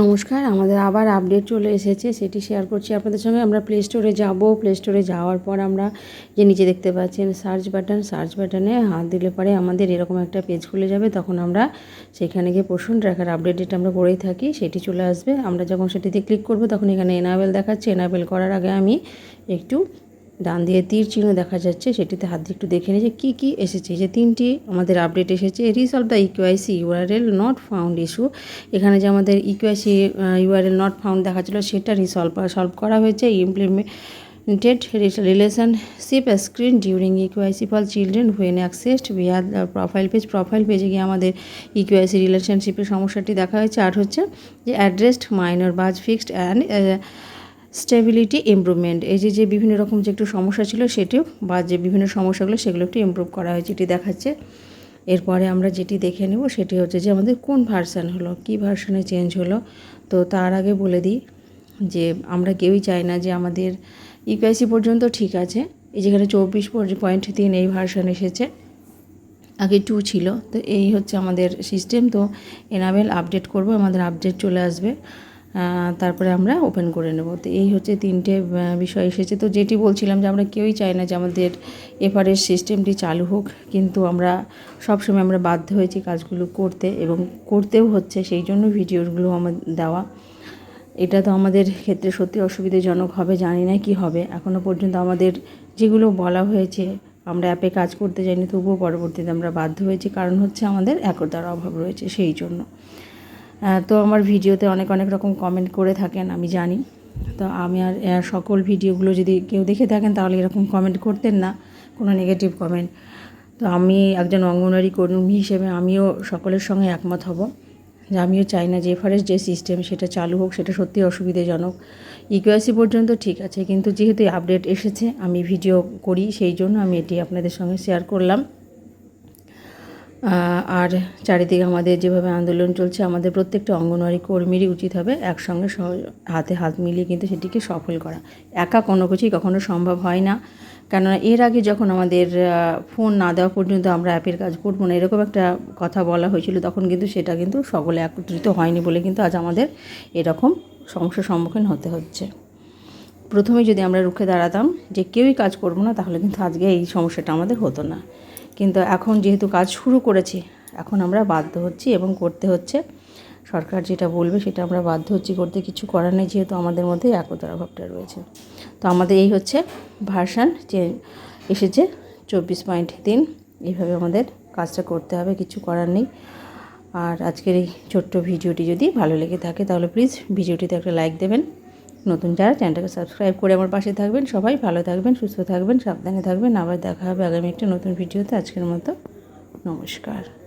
নমস্কার, আমাদের আবার আপডেট চলে এসেছে, সেটি শেয়ার করছি আপনাদের সঙ্গে। আমরা প্লে স্টোরে যাব। প্লে স্টোরে যাওয়ার পর আমরা যে নিচে দেখতে পাচ্ছেন সার্চ বাটন সার্চ বাটনে হাত দিলে পরে আমাদের এরকম একটা পেজ খুলে যাবে। তখন আমরা সেখানে গিয়ে পোষণ ট্র্যাকার আপডেট আমরা করেই থাকি, সেটি চলে আসবে। আমরা যখন সেটিতে ক্লিক করব, তখন এখানে এনাবেল দেখাচ্ছে। এনাবেল করার আগে আমি একটু ডান দিয়ে তীর চিহ্ন দেখা যাচ্ছে, সেটিতে হাত দিয়ে একটু দেখে যে কী কী এসেছে। যে তিনটি আমাদের আপডেট এসেছে resolve the EQIC URL not found issue এখানে যে আমাদের ইকুআইসি ইউআরএল নট ফাউন্ড দেখাচ্ছিলো সেটা রিসলভ সলভ করা হয়েছে। Implemented relationship screen during ইকুআইসি for children when accessed were profile page profile পেজে গিয়ে আমাদের ইকুআইসি রিলেশনশিপের সমস্যাটি দেখা হয়েছে। আর হচ্ছে যে addressed minor bugs fixed and stability improvement এই যে যে বিভিন্ন রকম যে একটু সমস্যা ছিল সেটিও বা যে বিভিন্ন সমস্যাগুলো, সেগুলো একটু ইমপ্রুভ করা হয়েছে এটি দেখাচ্ছে। এরপরে আমরা যেটি দেখে নেব, সেটি হচ্ছে যে আমাদের কোন ভার্সান হলো, কি ভার্সানে চেঞ্জ হলো। তো তার আগে বলে দিই যে, আমরা কেউই চাই না যে আমাদের ইউপিআইসি পর্যন্ত ঠিক আছে। এই যেখানে চব্বিশ পয়েন্ট তিন এই ভার্সান এসেছে। আগে টু ছিল। তো এই হচ্ছে আমাদের সিস্টেম তো এনাবেল আপডেট করব, আমাদের আপডেট চলে আসবে। তারপরে আমরা ওপেন করে নেব। তো এই হচ্ছে তিনটে বিষয় এসেছে। তো যেটি বলছিলাম যে আমরা কেউই চাই না যে আমাদের এফআরএস সিস্টেমটি চালু হোক, কিন্তু আমরা সবসময় আমরা বাধ্য হয়েছি কাজগুলো করতে এবং করতেও হচ্ছে, সেই জন্য ভিডিওগুলো আমার দেওয়া। এটা তো আমাদের ক্ষেত্রে সত্যি অসুবিধাজনক হবে, জানি না কি হবে। এখনও পর্যন্ত আমাদের যেগুলো বলা হয়েছে, আমরা অ্যাপে কাজ করতে যাইনি, তবুও পরবর্তীতে আমরা বাধ্য হয়েছি। কারণ হচ্ছে আমাদের একতার অভাব রয়েছে সেই জন্য। তো আমার ভিডিওতে অনেক অনেক রকম কমেন্ট করে থাকেন, আমি জানি। তো আমি আর সকল ভিডিওগুলো যদি কেউ দেখে থাকেন, তাহলে এরকম কমেন্ট করতেন না, কোনো নেগেটিভ কমেন্ট তো আমি একজন অঙ্গনওয়াড়ি কর্মী হিসেবে আমিও সকলের সঙ্গে একমত হব যে আমিও চাই না যে এফারেস্ট যে সিস্টেম সেটা চালু হোক, সেটা সত্যি অসুবিধাজনক। ইকুয়াসি পর্যন্ত ঠিক আছে, কিন্তু যেহেতু আপডেট এসেছে, আমি ভিডিও করি, সেই জন্য আমি এটি আপনাদের সঙ্গে শেয়ার করলাম। আর চারিদিকে আমাদের যেভাবে আন্দোলন চলছে, আমাদের প্রত্যেকটা অঙ্গনওয়াড়ি কর্মীরই উচিত হবে একসঙ্গে হাতে হাত মিলিয়ে কিন্তু সেটিকে সফল করা। একা কোনো কিছুই কখনো সম্ভব হয় না। কেননা এর আগে যখন আমাদের ফোন না দেওয়া পর্যন্ত আমরা অ্যাপের কাজ করব না, এরকম একটা কথা বলা হয়েছিল, তখন কিন্তু সেটা কিন্তু সকলে একত্রিত হয়নি বলে কিন্তু আজ আমাদের এরকম সমস্যার সম্মুখীন হতে হচ্ছে। প্রথমে যদি আমরা রুখে দাঁড়াতাম যে কেউই কাজ করব না, তাহলে কিন্তু আজকে এই সমস্যাটা আমাদের হতো না। কিন্তু এখন যেহেতু কাজ শুরু করেছি, এখন আমরা বাধ্য হচ্ছি এবং করতে হচ্ছে। সরকার যেটা বলবে সেটা আমরা বাধ্য হচ্ছি, করতে কিছু করার নেই যেহেতু আমাদের মধ্যে একতার অভাবটা রয়েছে। তো আমাদের এই হচ্ছে ভার্সান যে এসেছে, চব্বিশ পয়েন্ট তিন। এইভাবে আমাদের কাজটা করতে হবে, কিছু করার নেই। আর আজকের এই ছোট্ট ভিডিওটি যদি ভালো লেগে থাকে তাহলে প্লিজ ভিডিওটিতে একটা লাইক দেবেন। নতুন যারা চ্যানেলটাকে সাবস্ক্রাইব করে আমার পাশে থাকবেন, সবাই ভালো থাকবেন, সুস্থ থাকবেন, সাবধানে থাকবেন। আবার দেখা হবে আগামী একটা নতুন ভিডিওতে। আজকের মতো নমস্কার।